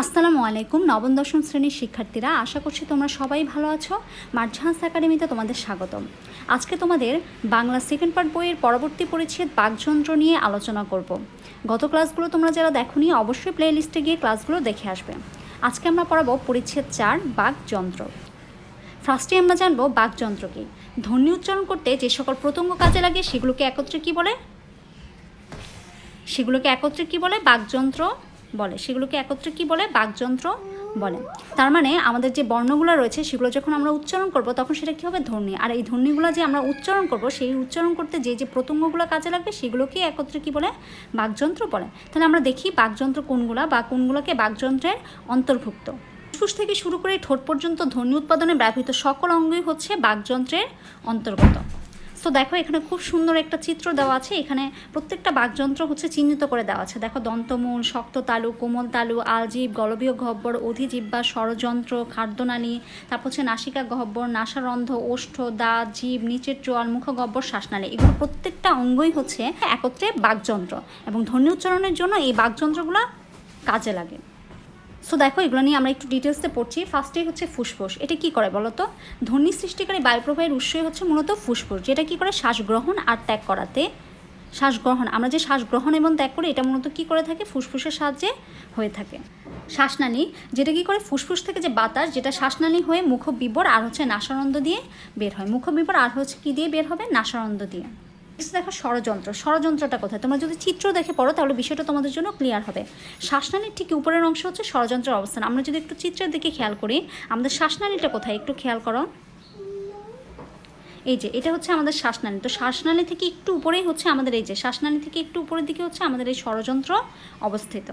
আসসালামু আলাইকুম, নবম, দশম শ্রেণির শিক্ষার্থীরা, আশা করছি তোমরা সবাই ভালো আছো। মার্ঝান্স একাডেমিতে তোমাদের স্বাগতম। আজকে তোমাদের বাংলা সেকেন্ড পার্ট বইয়ের পরবর্তী পরিচ্ছেদ বাকযন্ত্র নিয়ে আলোচনা করব। গত ক্লাসগুলো তোমরা যারা দেখোনি, অবশ্যই প্লে লিস্টে গিয়ে ক্লাসগুলো দেখে আসবে। আজকে আমরা পড়াবো পরিচ্ছেদ চার, বাকযন্ত্র। ফার্স্টে আমরা জানব বাকযন্ত্র কি। ধ্বনি উচ্চারণ করতে যে সকল প্রত্যঙ্গ কাজে লাগে, সেগুলোকে একত্রে কি বলে? সেগুলোকে একত্রে কি বলে? বাকযন্ত্র। বলে। সেগুলোকে একত্রে কি বলে? বাকযন্ত্র বলে। তার মানে আমাদের যে বর্ণগুলো রয়েছে, সেগুলো যখন আমরা উচ্চারণ করব, তখন সেটা কী হবে ধ্বনি আর এই ধ্বনিগুলো যে আমরা উচ্চারণ করব, সেই উচ্চারণ করতে যে যে প্রত্যঙ্গগুলো কাজে লাগবে সেগুলোকে একত্রে কি বলে? বাকযন্ত্র বলে। তাহলে আমরা দেখি বাকযন্ত্র কোনগুলা বা কোনগুলোকে বাকযন্ত্রের অন্তর্ভুক্ত। ফুসফুস থেকে শুরু করে ঠোঁট পর্যন্ত ধ্বনি উৎপাদনে ব্যবহৃত সকল অঙ্গই হচ্ছে বাকযন্ত্রের অন্তর্গত। তো দেখো, এখানে খুব সুন্দর একটা চিত্র দেওয়া আছে। এখানে প্রত্যেকটা বাকযন্ত্র হচ্ছে চিহ্নিত করে দেওয়া আছে। দেখো, দন্তমূল, শক্ত তালু, কোমল তালু, আলজীব, গলবীয় গহ্বর অধিজিব্বা ষড়যন্ত্র, খাদ্যনালী, তারপর হচ্ছে নাসিকা গহ্বর, নাসারন্ধ, ওষ্ঠ, দাঁত, জীব, নিচের চোয়াল মুখ গহ্বর শ্বাসনালী। এগুলো প্রত্যেকটা অঙ্গই হচ্ছে একত্রে বাকযন্ত্র। এবং ধ্বনি উচ্চারণের জন্য এই বাকযন্ত্রগুলো কাজে লাগে। সো দেখো, এগুলো নিয়ে আমরা একটু ডিটেলসে পড়ছি। ফার্স্টেই হচ্ছে ফুসফুস। এটা কি করে বলো তো? ধ্বনি সৃষ্টিকারী বায়ুপ্রবাহের উৎসই হচ্ছে মূলত ফুসফুস, যেটা কি করে? শ্বাস গ্রহণ আর ত্যাগ করাতে। শ্বাস গ্রহণ আমরা যে শ্বাস গ্রহণ এবং ত্যাগ করি, এটা মূলত কি করে থাকে? ফুসফুসের সাহায্যে হয়ে থাকে। শ্বাসনালী, যেটা কি করে? ফুসফুস থেকে যে বাতাস, যেটা শ্বাসনালী হয়ে মুখবিবর আর হচ্ছে নাসারন্ধ দিয়ে বের হয়। মুখবিবর আর হচ্ছে কি দিয়ে বের হবে? নাসারন্ধ দিয়ে। Next দেখো ষড়যন্ত্র। ষড়যন্ত্রটা কোথায়? তোমরা যদি চিত্র দেখে পড়ো, তাহলে বিষয়টা তোমাদের জন্য ক্লিয়ার হবে। শ্বাসনালীর ঠিক উপরের অংশ হচ্ছে ষড়যন্ত্রের অবস্থান। আমরা যদি একটু চিত্রের দিকে খেয়াল করি, আমাদের শ্বাসনালীটা কোথায়? একটু খেয়াল করো। এই যে, এটা হচ্ছে আমাদের শ্বাসনালী। তো শ্বাসনালী থেকে একটু উপরেই হচ্ছে আমাদের এই যে, শ্বাসনালী থেকে একটু উপরের দিকে হচ্ছে আমাদের এই ষড়যন্ত্র অবস্থিত।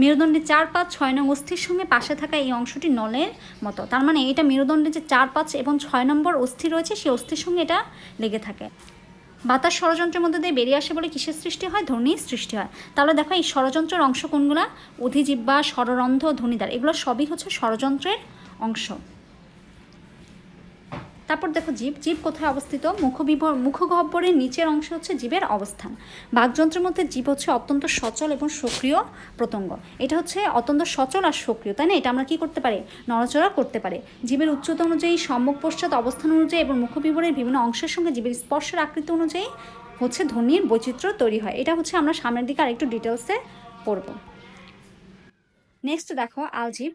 মেরুদণ্ডের চার পাঁচ ছয় নং অস্থির সঙ্গে পাশে থাকা এই অংশটি নলের মতো। তার মানে এটা মেরুদণ্ডের যে চার পাঁচ এবং ছয় নম্বর অস্থি রয়েছে, সেই অস্থির সঙ্গে এটা লেগে থাকে। বাতাস ষড়যন্ত্রের মধ্যে দিয়ে বেরিয়ে আসে বলে কিসের সৃষ্টি হয়? ধ্বনির সৃষ্টি হয়। তাহলে দেখো এই ষড়যন্ত্রের অংশ কোনগুলা? অধিজিব্বা স্বররন্ধ ধ্বনিদার এগুলো সবই হচ্ছে ষড়যন্ত্রের অংশ। তারপর দেখো জীব জীব কোথায় অবস্থিত? মুখবিভ মুখগহ্বরের নিচের অংশ হচ্ছে জীবের অবস্থান। বাকযন্ত্রের মধ্যে জীব হচ্ছে অত্যন্ত সচল এবং সক্রিয় প্রত্যঙ্গ। এটা হচ্ছে অত্যন্ত সচল আর সক্রিয়, তাই না? এটা আমরা কি করতে পারি? নড়াচড়া করতে পারে। জীবের উচ্চতা অনুযায়ী, সম্মুখ পশ্চাৎ অবস্থান অনুযায়ী এবং মুখবিবরের বিভিন্ন অংশের সঙ্গে জীবের স্পর্শের আকৃতি অনুযায়ী হচ্ছে ধ্বনির বৈচিত্র্য তৈরি হয়। এটা হচ্ছে আমরা সামনের দিকে আরেকটু ডিটেলসে পড়ব। নেক্সট দেখো আলজিব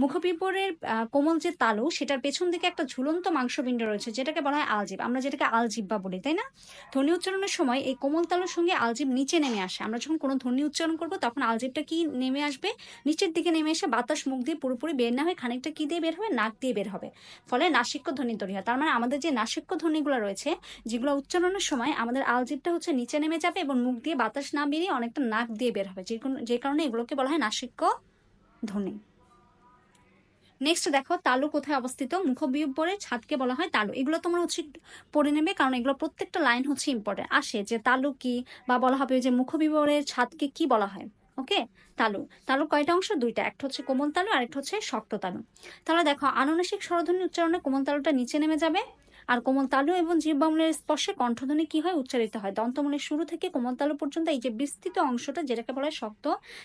মুখবিবরের কোমল যে তালু, সেটার পেছন দিকে একটা ঝুলন্ত মাংসপিণ্ড রয়েছে, যেটাকে বলা হয় আলজিব। আমরা যেটাকে আলজিব্বা বলি, তাই না? ধ্বনি উচ্চারণের সময় এই কোমল তালুর সঙ্গে আলজিব নিচে নেমে আসে। আমরা যখন কোনো ধ্বনি উচ্চারণ করব, তখন আলজিবটা কি নেমে আসবে? নিচের দিকে নেমে এসে বাতাস মুখ দিয়ে পুরোপুরি বের না হয়ে খানিকটা কি দিয়ে বের হবে? নাক দিয়ে বের হবে। ফলে নাসিক্য ধ্বনি তৈরি হয়। তার মানে আমাদের যে নাসিক্য ধ্বনিগুলো রয়েছে, যেগুলো উচ্চারণের সময় আমাদের আলজিবটা হচ্ছে নিচে নেমে যাবে এবং মুখ দিয়ে বাতাস না বেরিয়ে অনেকটা নাক দিয়ে বের হবে। যে যে কারণে এগুলোকে বলা হয় নাসিক্য ধ্বনি। নেক্সট দেখো, তালু কোথায় অবস্থিত? মুখবিবরের ছাদকে বলা হয় তালু। এগুলো তোমার হচ্ছে পড়ে নেবে, কারণ এগুলো প্রত্যেকটা লাইন হচ্ছে ইম্পর্টেন্ট আসে যে তালু কি, বা বলা হবে যে মুখবিবরের ছাদকে কি বলা হয় ওকে তালু। তালু কয়টা অংশ? দুইটা। একটা হচ্ছে কোমল তালু আর একটা হচ্ছে শক্ত তালু। তাহলে দেখো আনুনাসিক স্বরধ্বনি উচ্চারণে কোমল তালুটা নিচে নেমে যাবে। আর কোমল তালু এবং জীববামূলের স্পর্শে কণ্ঠধ্বনি কি হয় উচ্চারিত হয়? দন্তমূলের শুরু থেকে কোমল তালু পর্যন্ত এই যে বিস্তৃত অংশটা, যেটাকে বলা হয় শক্ত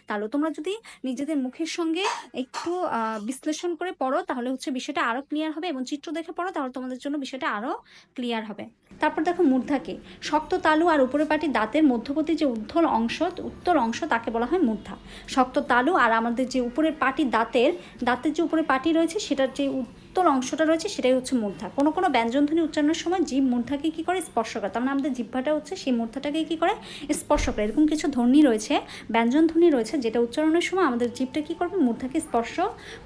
তালু, তোমরা যদি নিজেদের মুখের সঙ্গে একটু বিশ্লেষণ করে পড়ো, তাহলে হচ্ছে বিষয়টা আরও ক্লিয়ার হবে এবং চিত্র দেখে পড়ো, তাহলে তোমাদের জন্য বিষয়টা আরও ক্লিয়ার হবে। তারপর দেখো মূর্ধাকে। শক্ত তালু আর উপরের পাটি দাঁতের মধ্যবর্তী যে উদ্ধল অংশ, উত্তর অংশ তাকে বলা হয় মূর্ধা। শক্ত তালু আর আমাদের যে উপরের পাটি দাঁতের দাঁতের যে উপরে পাটি রয়েছে, সেটার যে উত্তর অংশটা রয়েছে সেটাই হচ্ছে মূর্ধা। কোনো কোনো ব্যঞ্জনধ্বনি উচ্চারণের সময় জীব মূর্ধাকে কী করে স্পর্শ করে তার মানে আমাদের জিহ্বাটা হচ্ছে সেই মূর্ধাটাকে কী করে? স্পর্শ করে এরকম কিছু ধ্বনি রয়েছে ব্যঞ্জন ধ্বনি রয়েছে, যেটা উচ্চারণের সময় আমাদের জীবটা কী করবে? মূর্ধাকে স্পর্শ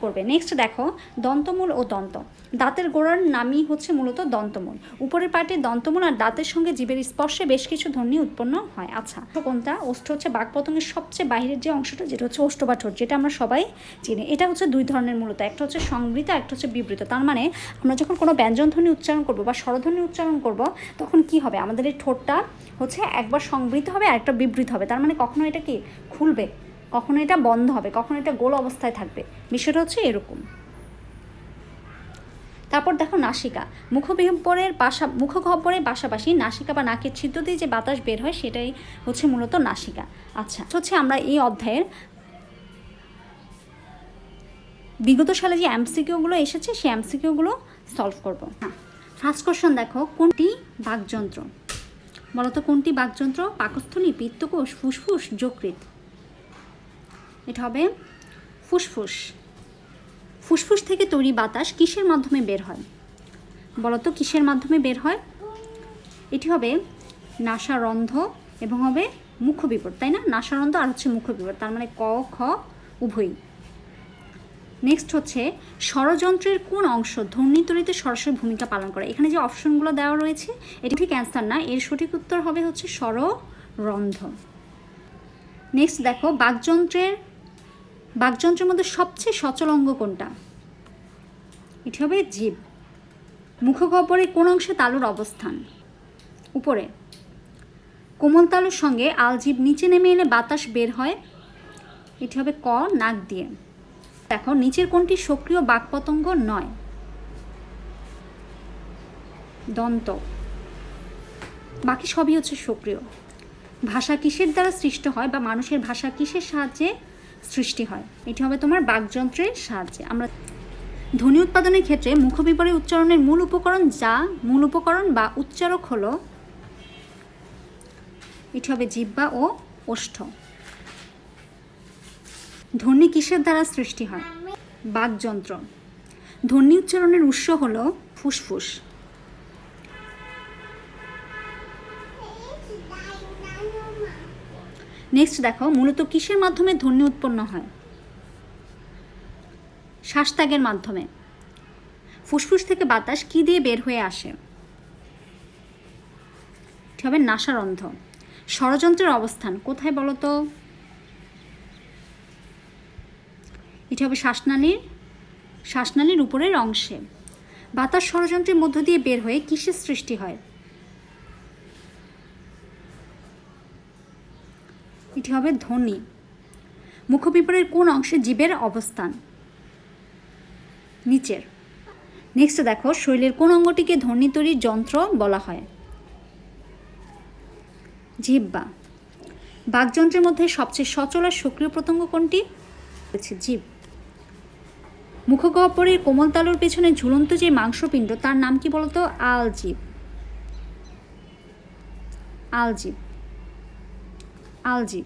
করবে। নেক্সট দেখো, দন্তমূল ও দন্ত। দাঁতের গোড়ার নামই হচ্ছে মূলত দন্তমূল। উপরের পার্টির দন্তমূল আর দাঁতের সঙ্গে জীবের স্পর্শে বেশ কিছু ধ্বনি উৎপন্ন হয়। আচ্ছা কোনটা? ওষ্ঠ হচ্ছে বাঘপতঙ্গের সবচেয়ে বাইরের যে অংশটা, যেটা হচ্ছে ওষ্ঠ বা ঠোঁট, যেটা আমরা সবাই চিনি। এটা হচ্ছে দুই ধরনের মূলত। একটা হচ্ছে সংবৃত একটা হচ্ছে বিবৃত। তার মানে আমরা যখন কোনো ব্যঞ্জন ধ্বনি উচ্চারণ করব বা স্বরধ্বনি উচ্চারণ করব, তখন কি হবে? আমাদের এই ঠোঁটটা হচ্ছে একবার সংবৃত হবে আর একটা বিবৃত হবে। তার মানে কখনো এটা কি? খুলবে। কখনো এটা বন্ধ হবে। কখনো এটা গোল অবস্থায় থাকবে। বিষয়টা হচ্ছে এরকম। তারপর দেখো নাসিকা। মুখবিহ্বরের পাশা, মুখগহ্বরের পাশাপাশি নাসিকা বা নাকের ছিদ্র দিয়ে যে বাতাস বের হয়, সেটাই হচ্ছে মূলত নাসিকা। আচ্ছা হচ্ছে আমরা এই অধ্যায়ের বিগত সালে যে এমসিকিউগুলো এসেছে সেই এমসিকিউগুলো সলভ করব। হ্যাঁ। ফার্স্ট কোশ্চেন দেখো কোনটি বাকযন্ত্র? বলতো কোনটি বাকযন্ত্র? পাকস্থলী পিত্তকোষ ফুসফুস যকৃত এটা হবে ফুসফুস। ফুসফুস থেকে তৈরি বাতাস কিসের মাধ্যমে বের হয়? বলতো কিসের মাধ্যমে বের হয়? এটি হবে নাসারন্ধ এবং হবে মুখবিপদ তাই না? নাসারন্ধ আর হচ্ছে মুখবিপদ তার মানে ক খ উভয়ই। নেক্সট হচ্ছে, ষড়যন্ত্রের কোন অংশ ধ্বনিতরিতে সরাসরি ভূমিকা পালন করে? এখানে যে অপশনগুলো দেওয়া রয়েছে, এটি ঠিক অ্যান্সার না। এর সঠিক উত্তর হবে হচ্ছে স্বররন্ধ্র নেক্সট দেখো, বাকযন্ত্রের বাকযন্ত্রের মধ্যে সবচেয়ে সচল অঙ্গ কোনটা? এটি হবে জীব। মুখগহ্বরের কোন অংশে তালুর অবস্থান? উপরে। কোমল তালুর সঙ্গে আলজিভ নিচে নেমে এলে বাতাস বের হয়। এটি হবে ক, নাক দিয়ে। দেখো, নিচের কোনটি সক্রিয় বাকপতঙ্গ নয়। দন্ত। বাকি সবই হচ্ছে সক্রিয়। ভাষা কিসের দ্বারা সৃষ্ট হয় বা মানুষের ভাষা কিসের সাহায্যে সৃষ্টি হয়? এটি হবে তোমার বাকযন্ত্রের সাহায্যে। আমরা ধ্বনি উৎপাদনের ক্ষেত্রে মুখবিপরী উচ্চারণের মূল উপকরণ যা, মূল উপকরণ বা উচ্চারক হলো, এটি হবে জিহ্বা ও ওষ্ঠ। ধ্বনি কিসের দ্বারা সৃষ্টি হয়? বাকযন্ত্র। ধ্বনি উচ্চারণের উৎস হল ফুসফুস। নেক্সট দেখো, মূলত কিসের মাধ্যমে ধ্বনি উৎপন্ন হয়? শ্বাসত্যাগের মাধ্যমে। ফুসফুস থেকে বাতাস কি দিয়ে বের হয়ে আসে? হবে নাসারন্ধ্র ষড়যন্ত্রের অবস্থান। কোথায় বলো তো এটি হবে শ্বাসনালীর শ্বাসনালীর উপরের অংশে। বাতাস ষড়যন্ত্রের মধ্য দিয়ে বের হয়ে কিসের সৃষ্টি হয়? এটি হবে ধ্বনি। মুখবিপরের কোন অংশে জীবের অবস্থান? নিচের। নেক্সট দেখো, শরীরের কোন অঙ্গটিকে ধ্বনি তৈরির যন্ত্র বলা হয়? জিহ্বা। বাকযন্ত্রের মধ্যে সবচেয়ে সচল আর সক্রিয় প্রত্যঙ্গ কোনটি? হচ্ছে জীব। মুখগহ্বরের কোমল তালুর পেছনে ঝুলন্ত যে মাংসপিণ্ড, তার নাম কি বলতো? আলজিব। আলজিব। আলজিব।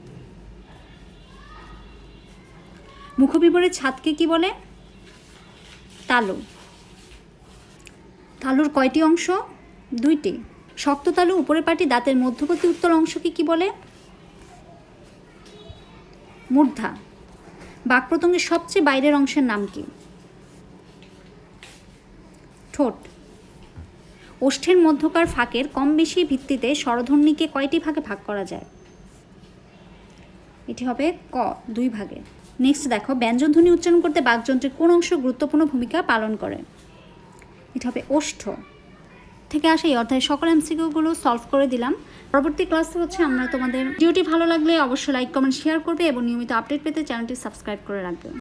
মুখবিবরের ছাদকে কি বলে? তালু। তালুর কয়টি অংশ? দুইটি। শক্ত তালু উপরের পাটি দাঁতের মধ্যবর্তী উত্তর অংশকে কি বলে? মূর্ধা। বাকপ্রতঙ্গের সবচেয়ে বাইরের অংশের নাম কি? ঠোঁট। ওষ্ঠের মধ্যকার ফাঁকের কম বেশি ভিত্তিতে স্বরধ্বনিকে কয়টি ভাগে ভাগ করা যায়? এটি হবে ক, দুই ভাগে। নেক্সট দেখো, ব্যঞ্জনধ্বনি উচ্চারণ করতে বাকযন্ত্রের কোন অংশ গুরুত্বপূর্ণ ভূমিকা পালন করে? এটা হবে ওষ্ঠ। থেকে আসা এই অধ্যায়ের সকল এমসিকিউগুলো সলভ করে দিলাম। পরবর্তী ক্লাসে হচ্ছে আমরা তোমাদের। ভিডিওটি ভালো লাগলে অবশ্যই লাইক কমেন্ট শেয়ার করবে এবং নিয়মিত আপডেট পেতে চ্যানেলটি সাবস্ক্রাইব করে রাখবে।